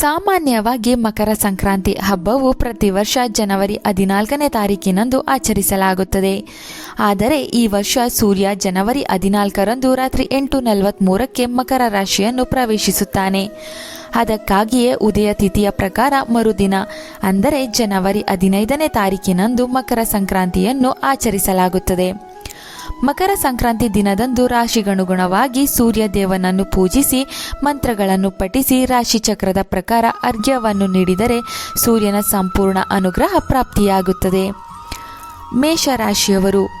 ಸಾಮಾನ್ಯವಾಗಿ ಮಕರ ಸಂಕ್ರಾಂತಿ ಹಬ್ಬವು ಪ್ರತಿ ವರ್ಷ ಜನವರಿ ಹದಿನಾಲ್ಕನೇ ತಾರೀಕಿನಂದು ಆಚರಿಸಲಾಗುತ್ತದೆ. ಆದರೆ ಈ ವರ್ಷ ಸೂರ್ಯ ಜನವರಿ ಹದಿನಾಲ್ಕರಂದು ರಾತ್ರಿ ಎಂಟು ನಲವತ್ತ್ಮೂರಕ್ಕೆ ಮಕರ ರಾಶಿಯನ್ನು ಪ್ರವೇಶಿಸುತ್ತಾನೆ. ಅದಕ್ಕಾಗಿಯೇ ಉದಯ ತಿಥಿಯ ಪ್ರಕಾರ ಮರುದಿನ, ಅಂದರೆ ಜನವರಿ ಹದಿನೈದನೇ ತಾರೀಕಿನಂದು ಮಕರ ಸಂಕ್ರಾಂತಿಯನ್ನು ಆಚರಿಸಲಾಗುತ್ತದೆ. ಮಕರ ಸಂಕ್ರಾಂತಿ ದಿನದಂದು ರಾಶಿಗನುಗುಣವಾಗಿ ಸೂರ್ಯ ದೇವನನ್ನು ಪೂಜಿಸಿ, ಮಂತ್ರಗಳನ್ನು ಪಠಿಸಿ, ರಾಶಿಚಕ್ರದ ಪ್ರಕಾರ ಅರ್ಘ್ಯವನ್ನು ನೀಡಿದರೆ ಸೂರ್ಯನ ಸಂಪೂರ್ಣ ಅನುಗ್ರಹ ಪ್ರಾಪ್ತಿಯಾಗುತ್ತದೆ. ಮೇಷರಾಶಿಯವರು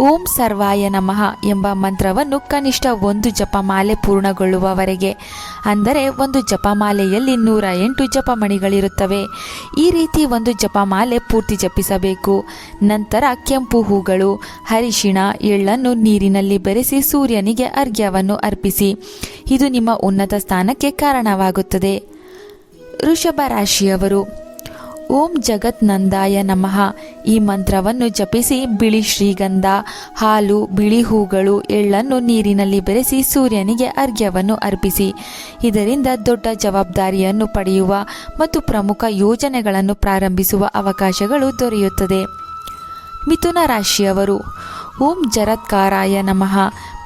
ಓಂ ಸರ್ವಾಯ ನಮಃ ಎಂಬ ಮಂತ್ರವನ್ನು ಕನಿಷ್ಠ ಒಂದು ಜಪಮಾಲೆ ಪೂರ್ಣಗೊಳ್ಳುವವರೆಗೆ. ಅಂದರೆ ಒಂದು ಜಪಮಾಲೆಯಲ್ಲಿ ನೂರ ಎಂಟು ಜಪಮಣಿಗಳಿರುತ್ತವೆ. ಈ ರೀತಿ ಒಂದು ಜಪಮಾಲೆ ಪೂರ್ತಿ ಜಪಿಸಬೇಕು. ನಂತರ ಕೆಂಪು ಹೂಗಳು ಹರಿಶಿಣ ಎಳ್ಳನ್ನು ನೀರಿನಲ್ಲಿ ಬೆರೆಸಿ ಸೂರ್ಯನಿಗೆ ಅರ್ಘ್ಯವನ್ನು ಅರ್ಪಿಸಿ. ಇದು ನಿಮ್ಮ ಉನ್ನತ ಸ್ಥಾನಕ್ಕೆ ಕಾರಣವಾಗುತ್ತದೆ. ವೃಷಭ ರಾಶಿಯವರು ಓಂ ಜಗತ್ ನಂದಾಯ ನಮಃ. ಈ ಮಂತ್ರವನ್ನು ಜಪಿಸಿ ಬಿಳಿ ಶ್ರೀಗಂಧ, ಹಾಲು, ಬಿಳಿ ಹೂಗಳು, ಎಳ್ಳನ್ನು ನೀರಿನಲ್ಲಿ ಬೆರೆಸಿ ಸೂರ್ಯನಿಗೆ ಅರ್ಘ್ಯವನ್ನು ಅರ್ಪಿಸಿ. ಇದರಿಂದ ದೊಡ್ಡ ಜವಾಬ್ದಾರಿಯನ್ನು ಪಡೆಯುವ ಮತ್ತು ಪ್ರಮುಖ ಯೋಜನೆಗಳನ್ನು ಪ್ರಾರಂಭಿಸುವ ಅವಕಾಶಗಳು ದೊರೆಯುತ್ತದೆ. ಮಿಥುನ ರಾಶಿಯವರು ಓಂ ಜರತ್ಕಾರಾಯ ನಮಃ.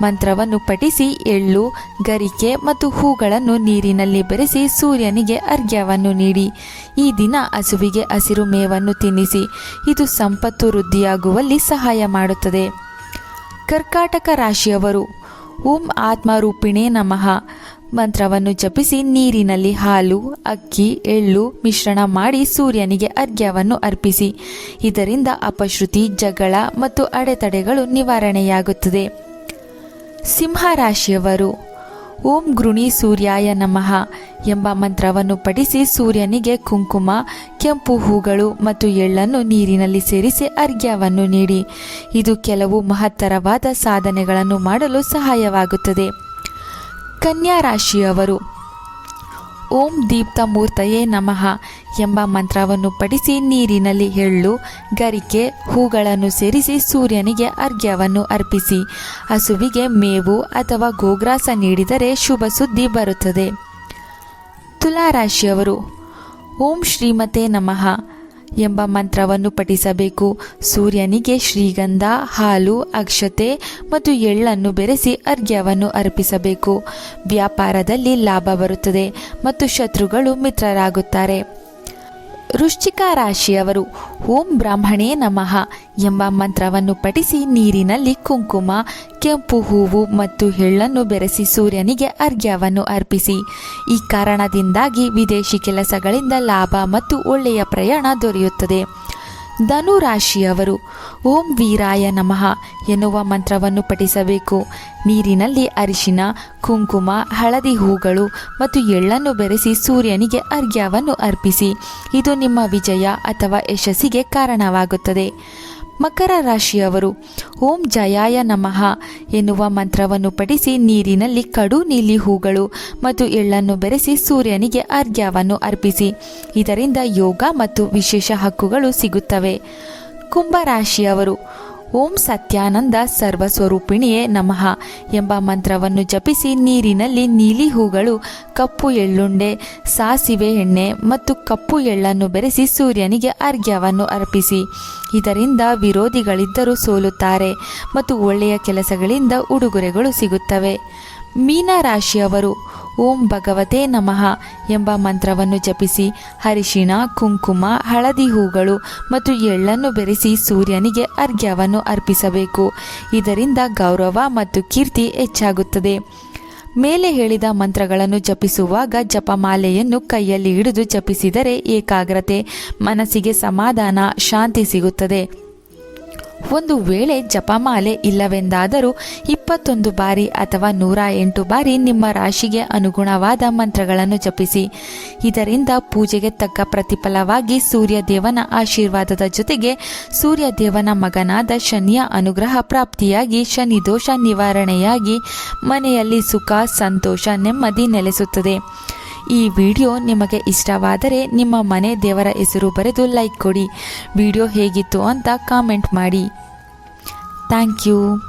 ಮಂತ್ರವನ್ನು ಪಠಿಸಿ, ಎಳ್ಳು, ಗರಿಕೆ ಮತ್ತು ಹೂಗಳನ್ನು ನೀರಿನಲ್ಲಿ ಬೆರೆಸಿ ಸೂರ್ಯನಿಗೆ ಅರ್ಘ್ಯವನ್ನು ನೀಡಿ. ಈ ದಿನ ಹಸುವಿಗೆ ಹಸಿರು ಮೇವನ್ನು ತಿನ್ನಿಸಿ. ಇದು ಸಂಪತ್ತು ವೃದ್ಧಿಯಾಗುವಲ್ಲಿ ಸಹಾಯ ಮಾಡುತ್ತದೆ. ಕರ್ಕಾಟಕ ರಾಶಿಯವರು, ಓಂ ಆತ್ಮರೂಪಿಣೇ ನಮಃ. ಮಂತ್ರವನ್ನು ಜಪಿಸಿ ನೀರಿನಲ್ಲಿ ಹಾಲು, ಅಕ್ಕಿ, ಎಳ್ಳು ಮಿಶ್ರಣ ಮಾಡಿ ಸೂರ್ಯನಿಗೆ ಅರ್ಘ್ಯವನ್ನು ಅರ್ಪಿಸಿ. ಇದರಿಂದ ಅಪಶ್ರುತಿ, ಜಗಳ ಮತ್ತು ಅಡೆತಡೆಗಳು ನಿವಾರಣೆಯಾಗುತ್ತದೆ. ಸಿಂಹ ರಾಶಿಯವರು ಓಂ ಗೃಣಿ ಸೂರ್ಯಾಯ ನಮಃ ಎಂಬ ಮಂತ್ರವನ್ನು ಪಡಿಸಿ ಸೂರ್ಯನಿಗೆ ಕುಂಕುಮ, ಕೆಂಪು ಹೂಗಳು ಮತ್ತು ಎಳ್ಳನ್ನು ನೀರಿನಲ್ಲಿ ಸೇರಿಸಿ ಅರ್ಘ್ಯವನ್ನು ನೀಡಿ. ಇದು ಕೆಲವು ಮಹತ್ತರವಾದ ಸಾಧನೆಗಳನ್ನು ಮಾಡಲು ಸಹಾಯವಾಗುತ್ತದೆ. ಕನ್ಯಾ ರಾಶಿಯವರು ಓಂ ದೀಪ್ತಮೂರ್ತಯೇ ನಮಃ ಎಂಬ ಮಂತ್ರವನ್ನು ಪಡಿಸಿ ನೀರಿನಲ್ಲಿ ಎಳ್ಳು, ಗರಿಕೆ, ಹೂಗಳನ್ನು ಸೇರಿಸಿ ಸೂರ್ಯನಿಗೆ ಅರ್ಘ್ಯವನ್ನು ಅರ್ಪಿಸಿ. ಹಸುವಿಗೆ ಮೇವು ಅಥವಾ ಗೋಗ್ರಾಸ ನೀಡಿದರೆ ಶುಭ ಸುದ್ದಿ ಬರುತ್ತದೆ. ತುಲಾರಾಶಿಯವರು, ಓಂ ಶ್ರೀಮತೆ ನಮಃ. ಎಂಬ ಮಂತ್ರವನ್ನು ಪಠಿಸಬೇಕು. ಸೂರ್ಯನಿಗೆ ಶ್ರೀಗಂಧ, ಹಾಲು, ಅಕ್ಷತೆ ಮತ್ತು ಎಳ್ಳನ್ನು ಬೆರೆಸಿ ಅರ್ಘ್ಯವನ್ನು ಅರ್ಪಿಸಬೇಕು. ವ್ಯಾಪಾರದಲ್ಲಿ ಲಾಭ ಬರುತ್ತದೆ ಮತ್ತು ಶತ್ರುಗಳು ಮಿತ್ರರಾಗುತ್ತಾರೆ. ವೃಶ್ಚಿಕ ರಾಶಿಯವರು, ಓಂ ಬ್ರಾಹ್ಮಣೇ ನಮಃ ಎಂಬ ಮಂತ್ರವನ್ನು ಪಠಿಸಿ ನೀರಿನಲ್ಲಿ ಕುಂಕುಮ, ಕೆಂಪು ಹೂವು ಮತ್ತು ಎಳ್ಳನ್ನು ಬೆರೆಸಿ ಸೂರ್ಯನಿಗೆ ಅರ್ಘ್ಯವನ್ನು ಅರ್ಪಿಸಿ. ಈ ಕಾರಣದಿಂದಾಗಿ ವಿದೇಶಿ ಕೆಲಸಗಳಿಂದ ಲಾಭ ಮತ್ತು ಒಳ್ಳೆಯ ಪ್ರಯಾಣ ದೊರೆಯುತ್ತದೆ. ಧನು ರಾಶಿಯವರು ಓಂ ವೀರಾಯ ನಮಃ ಎನ್ನುವ ಮಂತ್ರವನ್ನು ಪಠಿಸಬೇಕು. ನೀರಿನಲ್ಲಿ ಅರಿಶಿನ, ಕುಂಕುಮ, ಹಳದಿ ಹೂಗಳು ಮತ್ತು ಎಳ್ಳನ್ನು ಬೆರೆಸಿ ಸೂರ್ಯನಿಗೆ ಅರ್ಘ್ಯವನ್ನು ಅರ್ಪಿಸಿ. ಇದು ನಿಮ್ಮ ವಿಜಯ ಅಥವಾ ಯಶಸ್ಸಿಗೆ ಕಾರಣವಾಗುತ್ತದೆ. ಮಕರ ರಾಶಿಯವರು. ಓಂ ಜಯಾಯ ನಮಃ ಎನ್ನುವ ಮಂತ್ರವನ್ನು ಪಡಿಸಿ ನೀರಿನಲ್ಲಿ ಕಡು ನೀಲಿ ಹೂಗಳು ಮತ್ತು ಎಳ್ಳನ್ನು ಬೆರೆಸಿ ಸೂರ್ಯನಿಗೆ ಅರ್ಘ್ಯವನ್ನು ಅರ್ಪಿಸಿ. ಇದರಿಂದ ಯೋಗ ಮತ್ತು ವಿಶೇಷ ಹಕ್ಕುಗಳು ಸಿಗುತ್ತವೆ. ಕುಂಭರಾಶಿಯವರು ಓಂ ಸತ್ಯಾನಂದ ಸರ್ವಸ್ವರೂಪಿಣಿಯೇ ನಮಃ ಎಂಬ ಮಂತ್ರವನ್ನು ಜಪಿಸಿ ನೀರಿನಲ್ಲಿ ನೀಲಿ ಹೂಗಳು, ಕಪ್ಪು ಎಳ್ಳುಂಡೆ, ಸಾಸಿವೆ ಎಣ್ಣೆ ಮತ್ತು ಕಪ್ಪು ಎಳ್ಳನ್ನು ಬೆರೆಸಿ ಸೂರ್ಯನಿಗೆ ಅರ್ಘ್ಯವನ್ನು ಅರ್ಪಿಸಿ. ಇದರಿಂದ ವಿರೋಧಿಗಳಿದ್ದರೂ ಸೋಲುತ್ತಾರೆ ಮತ್ತು ಒಳ್ಳೆಯ ಕೆಲಸಗಳಿಂದ ಉಡುಗೊರೆಗಳು ಸಿಗುತ್ತವೆ. ಮೀನ ರಾಶಿಯವರು, ಓಂ ಭಗವತೆ ನಮಃ ಎಂಬ ಮಂತ್ರವನ್ನು ಜಪಿಸಿ ಅರಿಶಿಣ, ಕುಂಕುಮ, ಹಳದಿ ಹೂಗಳು ಮತ್ತು ಎಳ್ಳನ್ನು ಬೆರೆಸಿ ಸೂರ್ಯನಿಗೆ ಅರ್ಘ್ಯವನ್ನು ಅರ್ಪಿಸಬೇಕು. ಇದರಿಂದ ಗೌರವ ಮತ್ತು ಕೀರ್ತಿ ಹೆಚ್ಚಾಗುತ್ತದೆ. ಮೇಲೆ ಹೇಳಿದ ಮಂತ್ರಗಳನ್ನು ಜಪಿಸುವಾಗ ಜಪಮಾಲೆಯನ್ನು ಕೈಯಲ್ಲಿ ಹಿಡಿದು ಜಪಿಸಿದರೆ ಏಕಾಗ್ರತೆ, ಮನಸ್ಸಿಗೆ ಸಮಾಧಾನ, ಶಾಂತಿ ಸಿಗುತ್ತದೆ. ಒಂದು ವೇಳೆ ಜಪಮಾಲೆ ಇಲ್ಲವೆಂದಾದರೂ ಇಪ್ಪತ್ತೊಂದು ಬಾರಿ ಅಥವಾ ನೂರ ಎಂಟು ಬಾರಿ ನಿಮ್ಮ ರಾಶಿಗೆ ಅನುಗುಣವಾದ ಮಂತ್ರಗಳನ್ನು ಜಪಿಸಿ. ಇದರಿಂದ ಪೂಜೆಗೆ ತಕ್ಕ ಪ್ರತಿಫಲವಾಗಿ ಸೂರ್ಯದೇವನ ಆಶೀರ್ವಾದದ ಜೊತೆಗೆ ಸೂರ್ಯದೇವನ ಮಗನಾದ ಶನಿಯ ಅನುಗ್ರಹ ಪ್ರಾಪ್ತಿಯಾಗಿ ಶನಿ ದೋಷ ನಿವಾರಣೆಯಾಗಿ ಮನೆಯಲ್ಲಿ ಸುಖ, ಸಂತೋಷ, ನೆಮ್ಮದಿ ನೆಲೆಸುತ್ತದೆ. ಈ ವಿಡಿಯೋ ನಿಮಗೆ ಇಷ್ಟವಾದರೆ ನಿಮ್ಮ ಮನೆ ದೇವರ ಹೆಸರು ಬರೆದು ಲೈಕ್ ಕೊಡಿ. ವಿಡಿಯೋ ಹೇಗಿತ್ತು ಅಂತ ಕಾಮೆಂಟ್ ಮಾಡಿ. Thank you